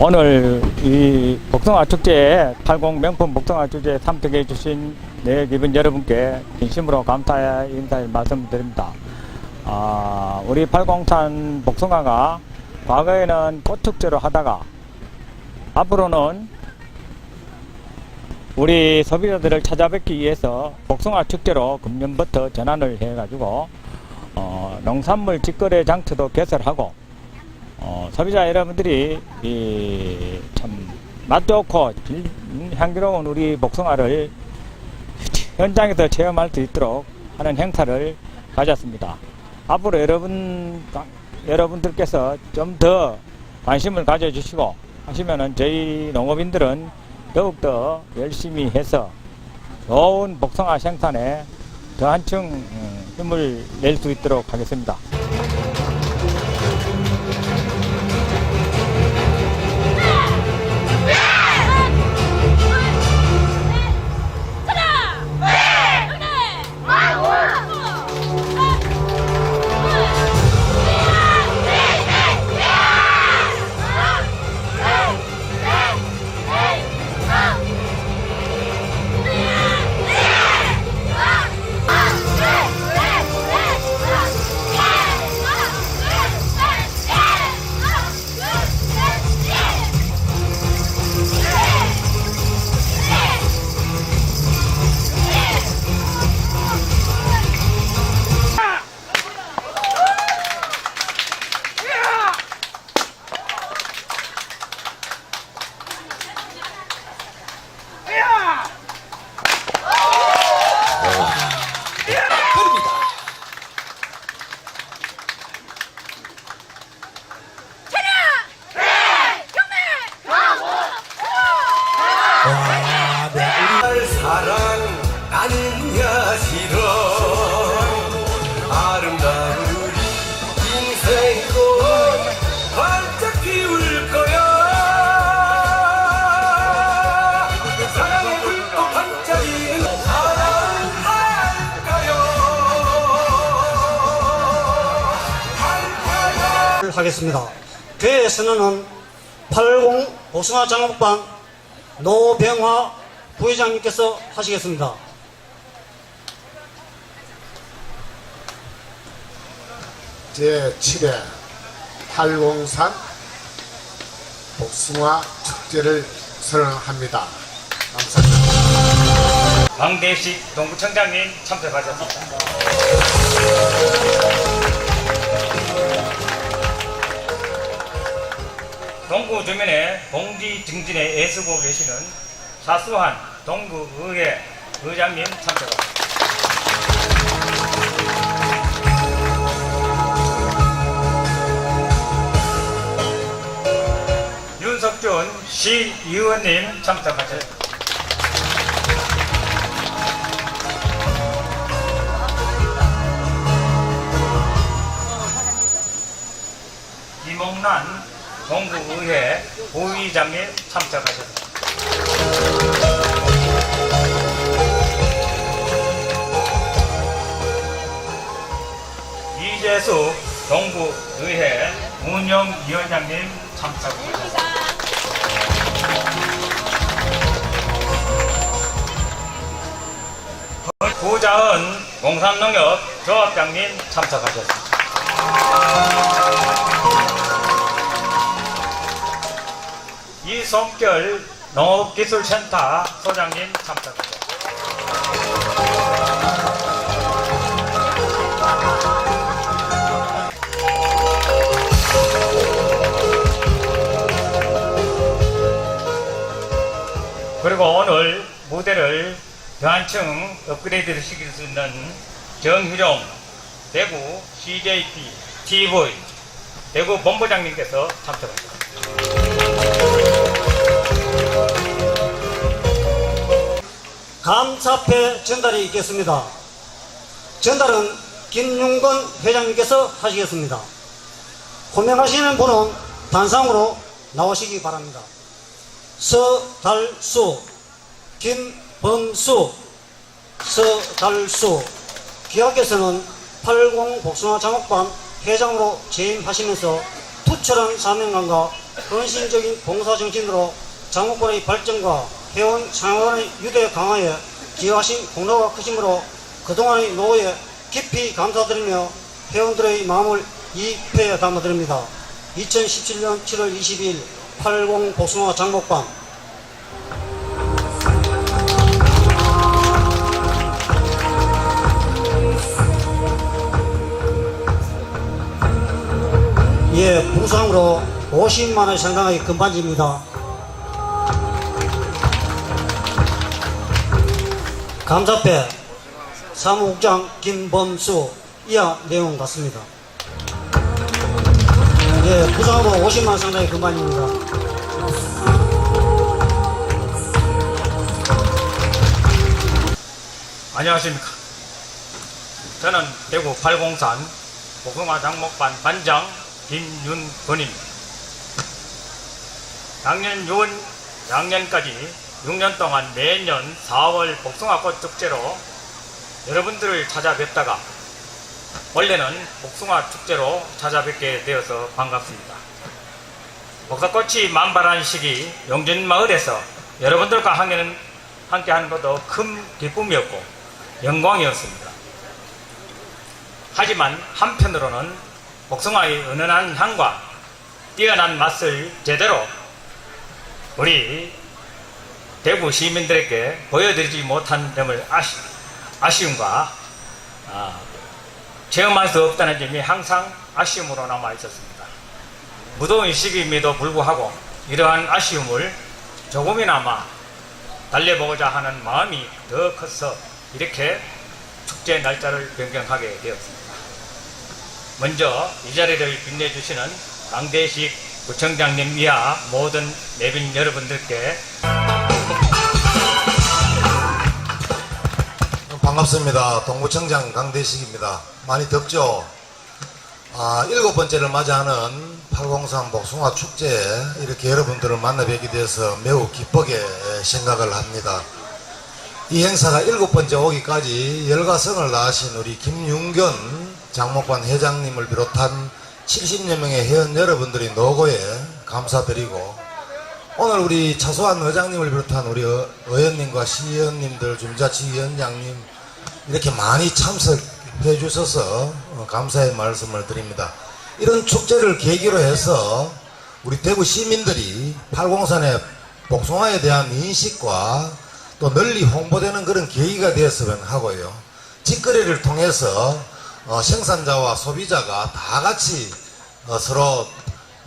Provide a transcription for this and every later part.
오늘 이 복숭아 축제 80 명품 복숭아 축제 참석해 주신 내 기분 여러분께 진심으로 감사의 인사의 말씀드립니다. 아, 우리 80산 복숭아가 과거에는 꽃축제로 하다가 앞으로는 우리 소비자들을 찾아뵙기 위해서 복숭아 축제로 금년부터 전환을 해가지고 어, 농산물 직거래 장터도 개설하고 어, 소비자 여러분들이 이, 참맛 좋고 향기로운 우리 복숭아를 현장에서 체험할 수 있도록 하는 행사를 가졌습니다. 앞으로 여러분 여러분들께서 좀 더 관심을 가져주시고 하시면은 저희 농업인들은 더욱더 열심히 해서 좋은 복숭아 생산에 더 한층 음, 힘을 낼 수 있도록 하겠습니다. 하겠습니다. 그의 선언은 80 복숭아 장목반 노병화 부회장님께서 하시겠습니다. 제7회 803 복숭아 축제를 선언합니다. 감사합니다. 강대식 동구청장님 참석하셨습니다. 동구 주민의 공기 증진에 애쓰고 계시는 사수한 동구의회 의장님 참석하셨습니다. 윤석준 시의원님 참석하셨습니다. 이몽란 동구의회 부의장님 참석하셨습니다. 이재수 동구의회 운영위원장님 참석하셨습니다. 고자은 공산농협 조합장님 참석하셨습니다. 이성결 농업기술센터 소장님 참석하셨습니다. 그리고 오늘 무대를 더 한층 업그레이드 시킬 수 있는 정희룡 대구 CJP TV 대구 본부장님께서 참석하셨습니다. 감사패 전달이 있겠습니다. 전달은 김용건 회장님께서 하시겠습니다. 호명하시는 분은 단상으로 나오시기 바랍니다. 서달수, 김범수, 서달수, 기업에서는 80 복숭아 장학반 회장으로 재임하시면서 투철한 사명감과 헌신적인 봉사정신으로 장목권의 발전과 회원 창원의 유대 강화에 기여하신 공로가 크심으로 그동안의 노고에 깊이 감사드리며 회원들의 마음을 이 회에 담아드립니다. 2017년 7월 22일 80 복숭아 장목관 예, 부상으로 50만 원 상당의 금반지입니다. 감사패 사무국장 김범수 이하 내용 같습니다. 예, 부상으로 50만 원 상당의 금반지입니다. 안녕하십니까. 저는 대구 팔공산 복숭아 장목반 반장 김윤건입니다. 작년 6월, 작년까지 6년 동안 매년 4월 복숭아꽃 축제로 여러분들을 찾아뵙다가 원래는 복숭아 축제로 찾아뵙게 되어서 반갑습니다. 복사꽃이 만발한 시기 용진마을에서 여러분들과 함께는 함께하는 것도 큰 기쁨이었고 영광이었습니다. 하지만 한편으로는 복숭아의 은은한 향과 뛰어난 맛을 제대로 우리 대구 시민들에게 보여드리지 못한 점을 아쉬, 아쉬움과 아, 체험할 수 없다는 점이 항상 아쉬움으로 남아 있었습니다. 무더운 시기임에도 불구하고 이러한 아쉬움을 조금이나마 달래보고자 하는 마음이 더 커서 이렇게 축제 날짜를 변경하게 되었습니다. 먼저 이 자리를 빛내주시는 강대식 구청장님 이하 모든 내빈 여러분들께 반갑습니다. 동구청장 강대식입니다. 많이 덥죠? 아, 일곱 번째를 맞이하는 803 복숭아 축제에 이렇게 여러분들을 만나 뵙게 돼서 매우 기쁘게 생각을 합니다. 이 행사가 일곱 번째 오기까지 열과성을 다하신 우리 김윤견 장목관 회장님을 비롯한 70여 명의 회원 여러분들이 노고에 감사드리고 오늘 우리 차소한 의장님을 비롯한 우리 의- 의원님과 시의원님들, 중자치 위원장님 이렇게 많이 참석해 주셔서 어, 감사의 말씀을 드립니다. 이런 축제를 계기로 해서 우리 대구 시민들이 팔공산의 복숭아에 대한 인식과 또 널리 홍보되는 그런 계기가 되었으면 하고요. 직거래를 통해서 어, 생산자와 소비자가 다 같이 어, 서로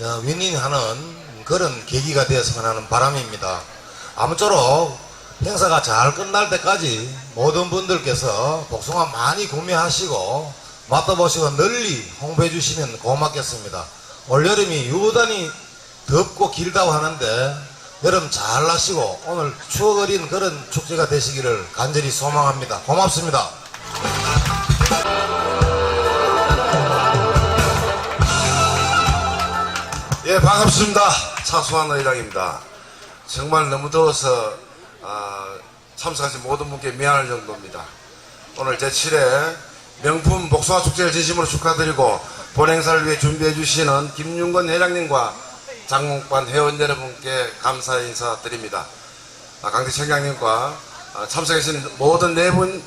어, 윈윈하는 그런 계기가 되었으면 하는 바람입니다. 아무쪼록 행사가 잘 끝날 때까지 모든 분들께서 복숭아 많이 구매하시고 맛봐보시고 널리 홍보해 주시면 고맙겠습니다. 올여름이 유단히 덥고 길다고 하는데 여름 잘 나시고 오늘 추억 어린 그런 축제가 되시기를 간절히 소망합니다. 고맙습니다. 예, 반갑습니다. 차수환 의장입니다. 정말 너무 더워서 아, 참석하신 모든 분께 미안할 정도입니다. 오늘 제7회 명품 복숭아 축제를 진심으로 축하드리고 본 행사를 위해 준비해 주시는 김윤건 회장님과 장목관 회원 여러분께 감사 인사드립니다. 아, 강대청장님과 아, 참석하신 모든 네 분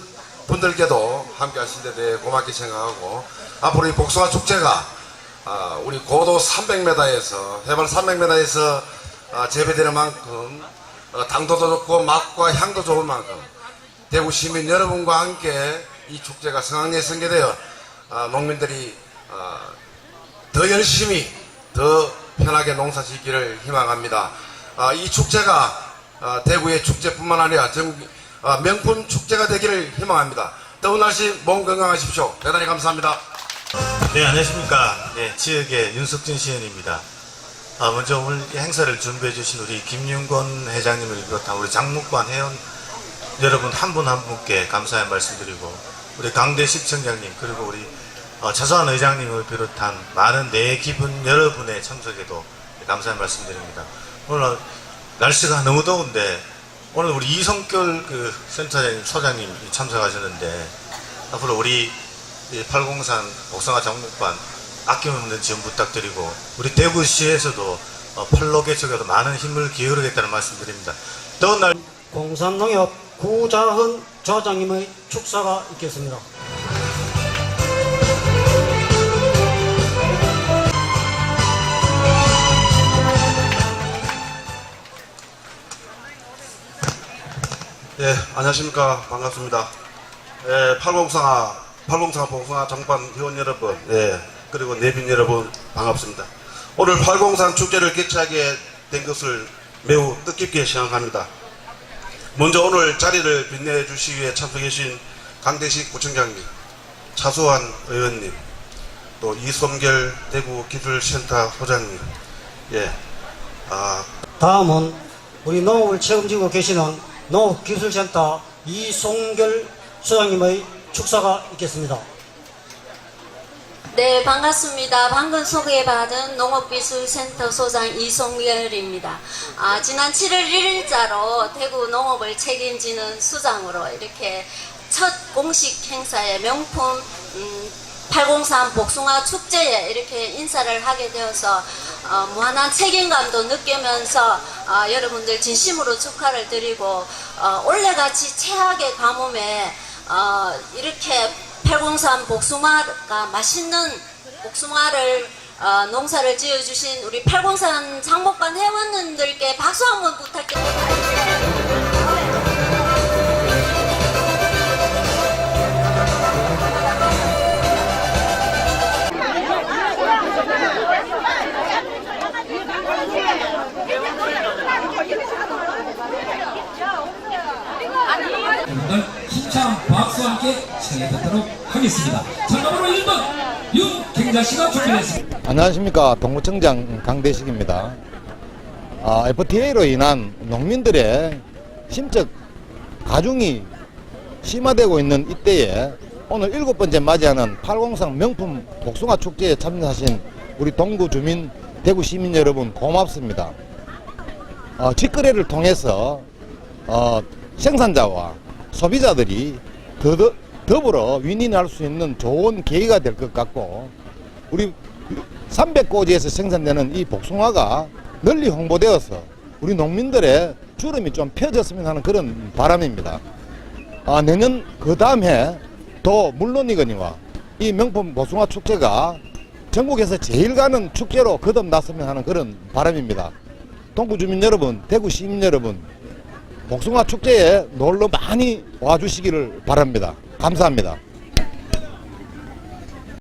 분들께도 함께 하신 데 대해 고맙게 생각하고 앞으로 이 복숭아 축제가 아, 우리 고도 300m에서 해발 300m에서 재배되는 만큼 어, 당도도 좋고 맛과 향도 좋은 만큼 대구 시민 여러분과 함께 이 축제가 성황리에 성계되어 아, 농민들이 아, 더 열심히 더 편하게 농사 짓기를 희망합니다. 아, 이 축제가 아, 대구의 축제뿐만 아니라 전 아, 명품 축제가 되기를 희망합니다. 더운 날씨 몸 건강하십시오. 대단히 감사합니다. 네, 안녕하십니까. 네, 지역의 윤석진 시의원입니다. 아, 먼저 오늘 이 행사를 준비해 주신 우리 김윤권 회장님을 비롯한 우리 장목관 회원 여러분 한 분한 분께 감사의 말씀드리고 우리 강대식 청장님 그리고 우리 어, 차소한 의장님을 비롯한 많은 내 기분 여러분의 참석에도 감사의 말씀드립니다. 오늘 날씨가 너무 더운데 오늘 우리 이성결 그 센터장님 소장님 참석하셨는데 앞으로 우리 이 팔공산 복숭아 장목관 아낌없는 지원 부탁드리고 우리 대구시에서도 어, 팔로 개척에도 많은 힘을 기울이겠다는 말씀드립니다. 더운 날 공산농협 구자흔 조장님의 축사가 있겠습니다. 예, 안녕하십니까. 반갑습니다. 예, 804, 804 봉숭아 장반 회원 여러분, 예, 그리고 내빈 여러분, 반갑습니다. 오늘 803 축제를 개최하게 된 것을 매우 뜻깊게 생각합니다. 먼저 오늘 자리를 빛내주시기 위해 참석해 주신 강대식 구청장님, 차수환 의원님, 또 이솜결 대구 기술센터 소장님, 예, 아, 다음은 우리 농업을 책임지고 계시는 농업기술센터 이송결 소장님의 축사가 있겠습니다. 네, 반갑습니다. 방금 소개받은 농업기술센터 소장 이송열입니다. 아, 지난 7월 1일자로 대구 농업을 책임지는 수장으로 이렇게 첫 공식 행사에 명품 음, 803 복숭아 축제에 이렇게 인사를 하게 되어서 어, 무한한 책임감도 느끼면서 어, 여러분들 진심으로 축하를 드리고 어, 올해같이 최악의 가뭄에 어, 이렇게 803 복숭아가 맛있는 복숭아를 어, 농사를 지어주신 우리 803 장목관 회원님들께 박수 한번 부탁드립니다. 함께 청해 듣도록 하겠습니다. 참가번호 1번 윤경자 씨가 준비했습니다. 안녕하십니까 동구청장 강대식입니다. 아, FTA로 인한 농민들의 심적 가중이 심화되고 있는 이때에 오늘 일곱 번째 맞이하는 803 명품 복숭아 축제에 참여하신 우리 동구 주민, 대구 시민 여러분 고맙습니다. 어, 직거래를 통해서 어, 생산자와 소비자들이 더, 더 불어 윈윈할 수 있는 좋은 계기가 될 것 같고 우리 300고지에서 생산되는 이 복숭아가 널리 홍보되어서 우리 농민들의 주름이 좀 펴졌으면 하는 그런 바람입니다. 아, 내년 그 다음 해또 물론이거니와 이 명품 복숭아 축제가 전국에서 제일 가는 축제로 거듭났으면 하는 그런 바람입니다. 동구 주민 여러분, 대구 시민 여러분, 복숭아 축제에 놀러 많이 와주시기를 바랍니다. 감사합니다.